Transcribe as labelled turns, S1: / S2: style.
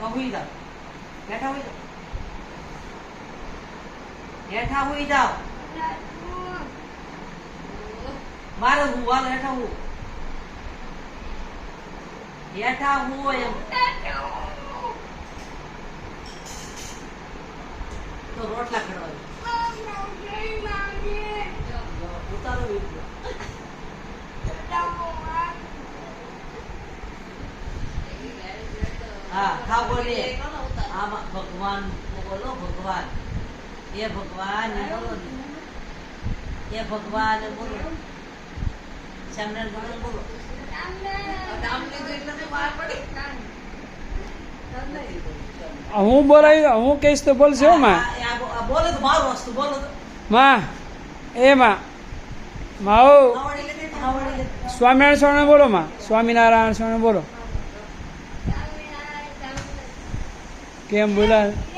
S1: તો હેઠા હુઈ જાઓ હેઠા હુઈ જાઓ. મારે હું વાલ હેઠા હું. હેઠા હું એમ. તો રોટલા ખડવા હા બોલે આમાં ભગવાન બોલો ભગવાન. એ ભગવાન બોલો એ બોલો. બોલો.
S2: હું બોલાવી હું કહીશ તો બોલશે માં.
S1: આ- આ બો- આ તો મારું વસ્તુ બોલો
S2: માં એ માં. માઓ. સ્વામિનારાયણ સ્વામી બોલો માં. સ્વામિનારાયણ સ્વામી બોલો. કેમ બોલા?